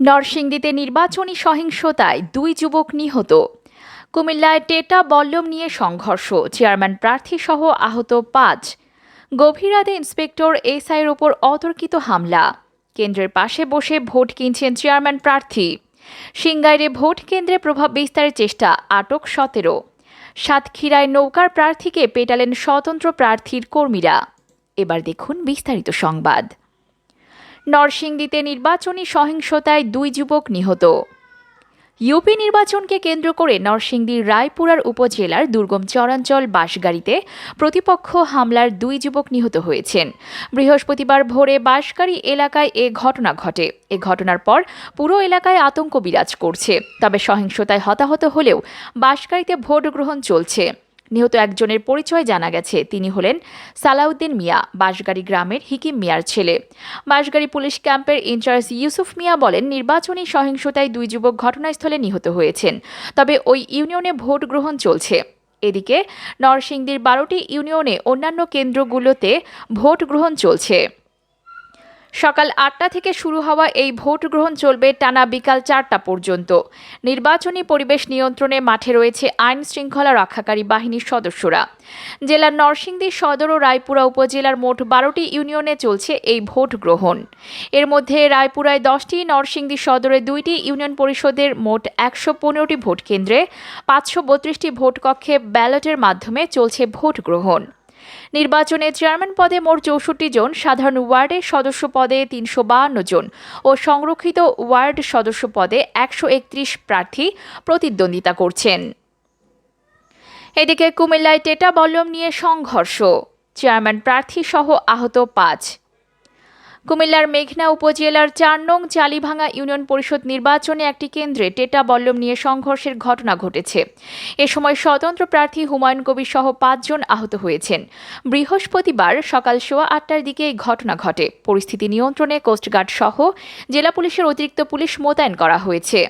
নরসিংদীতে নির্বাচনী সহিংসতায় দুই যুবক নিহত। কুমিল্লায় টেটা বল্লম নিয়ে সংঘর্ষ, চেয়ারম্যান প্রার্থী সহ আহত পাঁচ। গভীর ইন্সপেক্টর এসআইয়ের ওপর অতর্কিত হামলা। কেন্দ্রের পাশে বসে ভোট কিনছেন চেয়ারম্যান প্রার্থী। সিঙ্গাইরে ভোট কেন্দ্রে প্রভাব বিস্তারের চেষ্টা, আটক সতেরো। সাতক্ষীরায় নৌকার প্রার্থীকে পেটালেন স্বতন্ত্র প্রার্থীর কর্মীরা। এবার দেখুন বিস্তারিত সংবাদ। নরসিংদীতে নির্বাচনী সহিংসতায় দুই যুবক নিহত। ইউপি নির্বাচনকে কেন্দ্র করে নরসিংদীর রায়পুরার উপজেলার দুর্গম চরাঞ্চল বাসগাড়িতে প্রতিপক্ষ হামলার দুই যুবক নিহত হয়েছেন। বৃহস্পতিবার ভোরে বাসগাড়ি এলাকায় এ ঘটনা ঘটে। এ ঘটনার পর পুরো এলাকায় আতঙ্ক বিরাজ করছে। তবে সহিংসতায় হতাহত হলেও বাসগাড়িতে ভোট গ্রহণ চলছে। নিহত একজনের পরিচয় জানা গেছে। তিনি হলেন সালাউদ্দিন মিয়া, বাঁশগাড়ি গ্রামের হিকিম মিয়ার ছেলে। বাঁশগাড়ি পুলিশ ক্যাম্পের ইনচার্জ ইউসুফ মিয়া বলেন, নির্বাচনী সহিংসতায় দুই যুবক ঘটনাস্থলে নিহত হয়েছেন। তবে ওই ইউনিয়নে ভোট গ্রহণ চলছে। এদিকে নরসিংদীর বারোটি ইউনিয়নে অন্যান্য কেন্দ্রগুলোতে ভোট গ্রহণ চলছে। সকাল আটটা থেকে শুরু হওয়া এই ভোট গ্রহণ চলবে টানা বিকাল চারটা পর্যন্ত। নির্বাচনী পরিবেশ নিয়ন্ত্রণে মাঠে রয়েছে আইন শৃঙ্খলা রক্ষাকারী বাহিনীর সদস্যরা। জেলার নরসিংদী সদর ও রায়পুরা উপজেলার মোট বারোটি ইউনিয়নে চলছে এই ভোট গ্রহণ। এর মধ্যে রায়পুরায় দশটি, নরসিংদী সদরে দুইটি, ইউনিয়ন পরিষদের মোট একশো পনেরোটি ভোট কেন্দ্রে পাঁচশো বত্রিশটি ভোট কক্ষে ব্যালটের মাধ্যমে চলছে ভোট গ্রহণ। নির্বাচনে চেয়ারম্যান পদে মোট চৌষট্টি জন, সাধারণ ওয়ার্ডের সদস্য পদে তিনশো বাহান্ন জন ও সংরক্ষিত ওয়ার্ড সদস্য পদে একশো একত্রিশ প্রার্থী প্রতিদ্বন্দ্বিতা করছেন। এদিকে কুমিল্লায় টেটা বল্লম নিয়ে সংঘর্ষ, চেয়ারম্যান প্রার্থী সহ আহত পাঁচ। কুমিল্লার মেঘনা উপজেলার চার নং চালিভাঙা ইউনিয়ন পরিষদ নির্বাচনে একটি কেন্দ্রে টেটা বল্লম নিয়ে সংঘর্ষের ঘটনা ঘটেছে। এ সময় স্বতন্ত্র প্রার্থী হুমায়ুন কবির সহ পাঁচজন আহত হয়েছেন। বৃহস্পতিবার সকাল সোয়া আটটার দিকে এই ঘটনা ঘটে। পরিস্থিতি নিয়ন্ত্রণে কোস্টগার্ড সহ জেলা পুলিশের অতিরিক্ত পুলিশ মোতায়েন করা হয়েছে।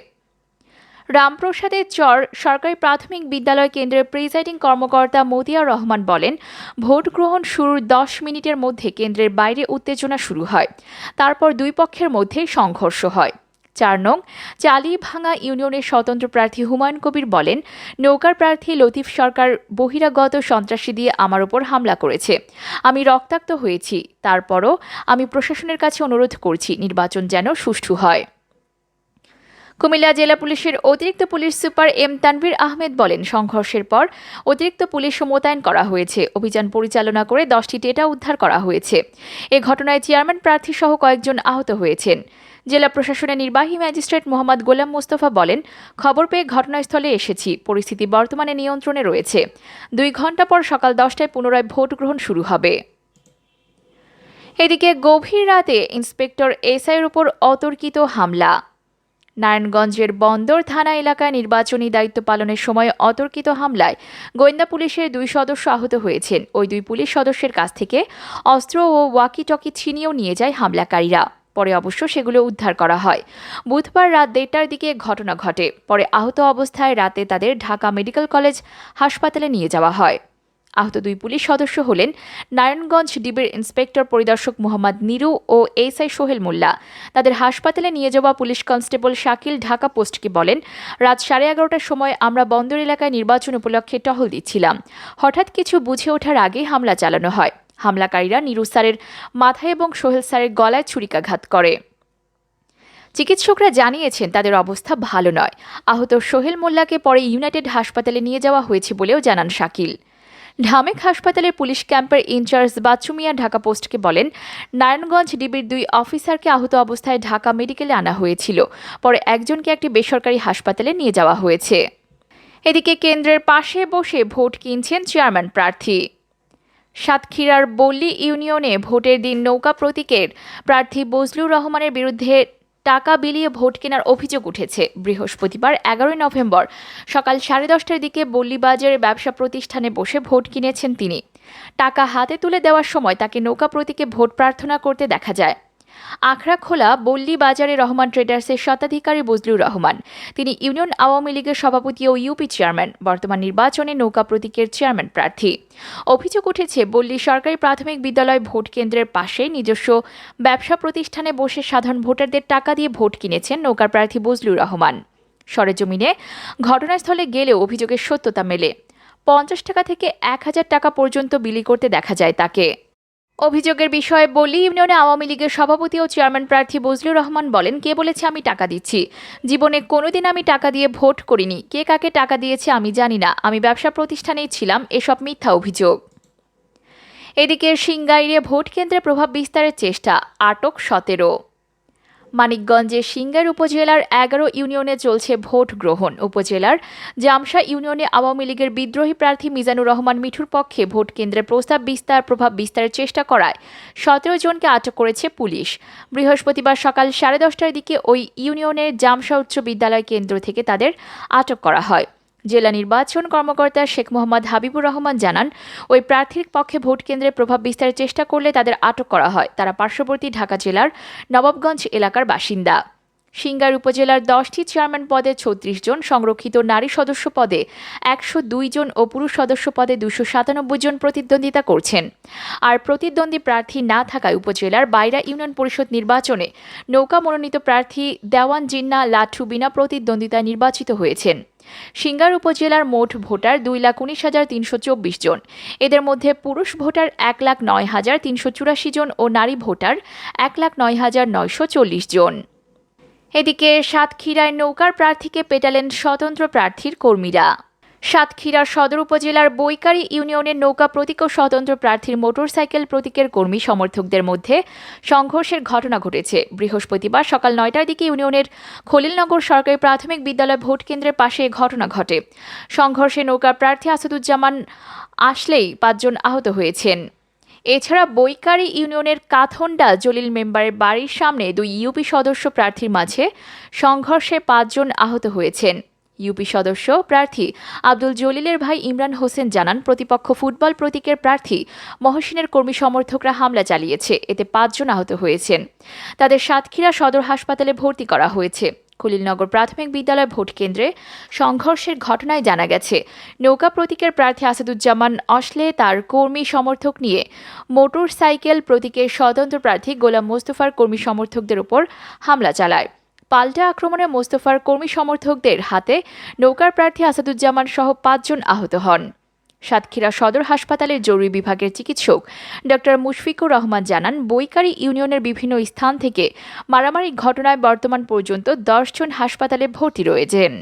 রামপ্রসাদের চর সরকারি প্রাথমিক বিদ্যালয় কেন্দ্রের প্রিজাইডিং কর্মকর্তা মতিয়ার রহমান বলেন, ভোট গ্রহণ শুরুর দশ মিনিটের মধ্যে কেন্দ্রের বাইরে উত্তেজনা শুরু হয়। তারপর দুই পক্ষের মধ্যে সংঘর্ষ হয়। চার নং, চালিভাঙা ইউনিয়নের স্বতন্ত্র প্রার্থী হুমায়ুন কবির বলেন, নৌকার প্রার্থী লতিফ সরকার বহিরাগত সন্ত্রাসী দিয়ে আমার ওপর হামলা করেছে। আমি রক্তাক্ত হয়েছি। তারপরও আমি প্রশাসনের কাছে অনুরোধ করছি, নির্বাচন যেন সুষ্ঠু হয়। কুমিল্লা জেলা পুলিশের অতিরিক্ত police super M Tanvir Ahmed বলেন, সংঘর্ষের পর অতিরিক্ত পুলিশ মোতায়েন করা হয়েছে। অভিযান পরিচালনা করে দশটি টেটা উদ্ধার করা হয়েছে। এ ঘটনায় চেয়ারম্যান প্রার্থী সহ কয়েকজন আহত হয়েছেন। জেলা প্রশাসনের নির্বাহী ম্যাজিস্ট্রেট মোহাম্মদ গোলাম মোস্তফা বলেন, খবর পেয়ে ঘটনাস্থলে এসেছি। পরিস্থিতি বর্তমানে নিয়ন্ত্রণে রয়েছে। দুই ঘণ্টা পর সকাল দশটায় পুনরায় ভোট গ্রহণ শুরু হবে। এদিকে গভীর রাতে ইন্সপেক্টর এসআইয়ের উপর অতর্কিত হামলা। নারায়ণগঞ্জের বন্দর থানা এলাকায় নির্বাচনী দায়িত্ব পালনের সময় অতর্কিত হামলায় গোয়েন্দা পুলিশের দুই সদস্য আহত হয়েছেন। ওই দুই পুলিশ সদস্যের কাছ থেকে অস্ত্র ও ওয়াকি টকি ছিনিয়েও নিয়ে যায় হামলাকারীরা। পরে অবশ্য সেগুলো উদ্ধার করা হয়। বুধবার রাত দেড়টার দিকে ঘটনা ঘটে। পরে আহত অবস্থায় রাতে তাদের ঢাকা মেডিকেল কলেজ হাসপাতালে নিয়ে যাওয়া হয়। আহত দুই পুলিশ সদস্য হলেন নারায়ণগঞ্জ ডিবির ইন্সপেক্টর পরিদর্শক মোহাম্মদ নিরু ও এসআই সোহেল মোল্লা। তাদের হাসপাতালে নিয়ে যাওয়া পুলিশ কনস্টেবল শাকিল ঢাকা পোস্টকে বলেন, রাত সাড়ে এগারোটার সময় আমরা বন্দর এলাকায় নির্বাচন উপলক্ষে টহল দিচ্ছিলাম। হঠাৎ কিছু বুঝে ওঠার আগে হামলা চালানো হয়। হামলাকারীরা নিরু স্যারের মাথায় এবং সোহেল স্যারের গলায় ছুরিকাঘাত করে। চিকিৎসকরা জানিয়েছেন, তাদের অবস্থা ভালো নয়। আহত সোহেল মোল্লাকে পরে ইউনাইটেড হাসপাতালে নিয়ে যাওয়া হয়েছে বলেও জানান শাকিল। ঢামেক হাসপাতালের পুলিশ ক্যাম্পের ইনচার্জ বাচ্চু মিয়া ঢাকা পোস্টকে বলেন, নারায়ণগঞ্জ ডিবির দুই অফিসারকে আহত অবস্থায় ঢাকা মেডিকেলে আনা হয়েছিল। পরে একজনকে একটি বেসরকারি হাসপাতালে নিয়ে যাওয়া হয়েছে। এদিকে কেন্দ্রের পাশে বসে ভোট কিনছেন চেয়ারম্যান প্রার্থী। সাতক্ষীরার বল্লী ইউনিয়নে ভোটের দিন নৌকা প্রতীকের প্রার্থী বজলুর রহমানের বিরুদ্ধে টাকা বিলিয়ে ভোট কেনার অভিযোগ উঠেছে। বৃহস্পতিবার এগারোই নভেম্বর সকাল সাড়ে দশটার দিকে বল্লিবাজারের ব্যবসা প্রতিষ্ঠানে বসে ভোট কিনেছেন তিনি। টাকা হাতে তুলে দেওয়ার সময় তাকে নৌকা প্রতীকে ভোট প্রার্থনা করতে দেখা যায়। আখড়াখোলা বল্লী বাজারে রহমান ট্রেডার্সের স্বত্বাধিকারী বজলুর রহমান। তিনি ইউনিয়ন আওয়ামী লীগের সভাপতি ও ইউপি চেয়ারম্যান, বর্তমান নির্বাচনে নৌকা প্রতীকের চেয়ারম্যান প্রার্থী। অভিযোগ উঠেছে, বল্লী সরকারি প্রাথমিক বিদ্যালয় ভোট কেন্দ্রের পাশে নিজস্ব ব্যবসা প্রতিষ্ঠানে বসে সাধারণ ভোটারদের টাকা দিয়ে ভোট কিনেছেন নৌকার প্রার্থী বজলুর রহমান। সরেজমিনে ঘটনাস্থলে গেলেও অভিযোগের সত্যতা মেলে। পঞ্চাশ টাকা থেকে এক হাজার টাকা পর্যন্ত বিলি করতে দেখা যায় তাকে। অভিযোগের বিষয়ে বলি, ইউনিয়নে আওয়ামী লীগের সভাপতি ও চেয়ারম্যান প্রার্থী বজলুর রহমান বলেন, কে বলেছে আমি টাকা দিচ্ছি? জীবনে কোনোদিন আমি টাকা দিয়ে ভোট করিনি। কে কাকে টাকা দিয়েছে আমি জানি না। আমি ব্যবসা প্রতিষ্ঠানেই ছিলাম। এসব মিথ্যা অভিযোগ। এদিকে সিঙ্গাইরে ভোট কেন্দ্রে প্রভাব বিস্তারের চেষ্টা, আটক সতেরো। মানিকগঞ্জের সিঙ্গার উপজেলার এগারো ইউনিয়নে চলছে ভোট গ্রহণ। উপজেলার জামসা ইউনিয়নে আওয়ামী লীগের বিদ্রোহী প্রার্থী মিজানুর রহমান মিঠুর পক্ষে ভোট কেন্দ্রের প্রস্তাব বিস্তার, প্রভাব বিস্তারের চেষ্টা করায়। সতেরো জনকে আটক করেছে পুলিশ। বৃহস্পতিবার সকাল সাড়ে দশটার দিকে ওই ইউনিয়নের জামসা উচ্চ বিদ্যালয় কেন্দ্র থেকে তাদের আটক করা হয়। জেলা নির্বাচন কর্মকর্তা শেখ মোহাম্মদ হাবিবুর রহমান জানান, ওই প্রার্থীর পক্ষে ভোট কেন্দ্রে প্রভাব বিস্তারের চেষ্টা করলে তাদের আটক করা হয়। তারা পার্শ্ববর্তী ঢাকা জেলার নবাবগঞ্জ এলাকার বাসিন্দা। সিঙ্গার উপজেলার দশটি চেয়ারম্যান পদে ছত্রিশ জন, সংরক্ষিত নারী সদস্য পদে একশো দুই জন ও পুরুষ সদস্য পদে দুশো সাতানব্বই জন প্রতিদ্বন্দ্বিতা করছেন। আর প্রতিদ্বন্দ্বী প্রার্থী না থাকায় উপজেলার বাইরা ইউনিয়ন পরিষদ নির্বাচনে নৌকা মনোনীত প্রার্থী দেওয়ান জিন্না লাঠু বিনা প্রতিদ্বন্দ্বিতায় নির্বাচিত হয়েছেন। সিঙ্গার উপজেলার মোট ভোটার দুই লাখ উনিশ হাজার তিনশো চব্বিশ জন। এদের মধ্যে পুরুষ ভোটার এক লাখ নয় হাজার তিনশো চুরাশি জন ও নারী ভোটার এক লাখ নয় হাজার নয়শো চল্লিশ জন। এদিকে সাতক্ষীরায় নৌকার প্রার্থীকে পেটালেন স্বতন্ত্র প্রার্থীর কর্মীরা। সাতক্ষীরা সদর উপজেলার বৈকারী ইউনিয়নের নৌকা প্রতীক ও স্বতন্ত্র প্রার্থীর মোটরসাইকেল প্রতীকের কর্মী সমর্থকদের মধ্যে সংঘর্ষের ঘটনা ঘটেছে। বৃহস্পতিবার সকাল নয়টার দিকে ইউনিয়নের খলিলনগর সরকারি প্রাথমিক বিদ্যালয় ভোট কেন্দ্রের পাশে ঘটনা ঘটে। সংঘর্ষে নৌকার প্রার্থী আসাদুজ্জামান আসলেই পাঁচজন আহত হয়েছেন। এছাড়া বৈকারী ইউনিয়নের কাথন্ডা জলিল মেম্বারের বাড়ির সামনে দুই ইউপি সদস্য প্রার্থীর মাঝে সংঘর্ষে পাঁচজন আহত হয়েছেন। ইউপি সদস্য প্রার্থী আব্দুল জলিলের ভাই ইমরান হোসেন জানান, প্রতিপক্ষ ফুটবল প্রতীকের প্রার্থী মহসিনের কর্মী সমর্থকরা হামলা চালিয়েছে, এতে পাঁচজন আহত হয়েছেন। তাদের সাতক্ষীরা সদর হাসপাতালে ভর্তি করা হয়েছে। খলিলনগর প্রাথমিক বিদ্যালয় ভোট কেন্দ্রে সংঘর্ষের ঘটনায় জানা গেছে, নৌকা প্রতীকের প্রার্থী আসাদুজ্জামান অসলে তার কর্মী সমর্থক নিয়ে মোটর সাইকেল প্রতীকের স্বতন্ত্র প্রার্থী গোলাম মোস্তফার কর্মী সমর্থকদের উপর হামলা চালায়। পাল্টা আক্রমণে মোস্তফার কর্মী সমর্থকদের হাতে নৌকার প্রার্থী আসাদুজ্জামান সহ পাঁচজন আহত হন। সাতক্ষীরা সদর হাসপাতালের জরুরি বিভাগের চিকিৎসক ডক্টর মুশফিকুর রহমান জানান, বৈকারী ইউনিয়নের বিভিন্ন স্থান থেকে মারামারি ঘটনায় বর্তমান পর্যন্ত দশজন হাসপাতালে ভর্তি রয়েছেন।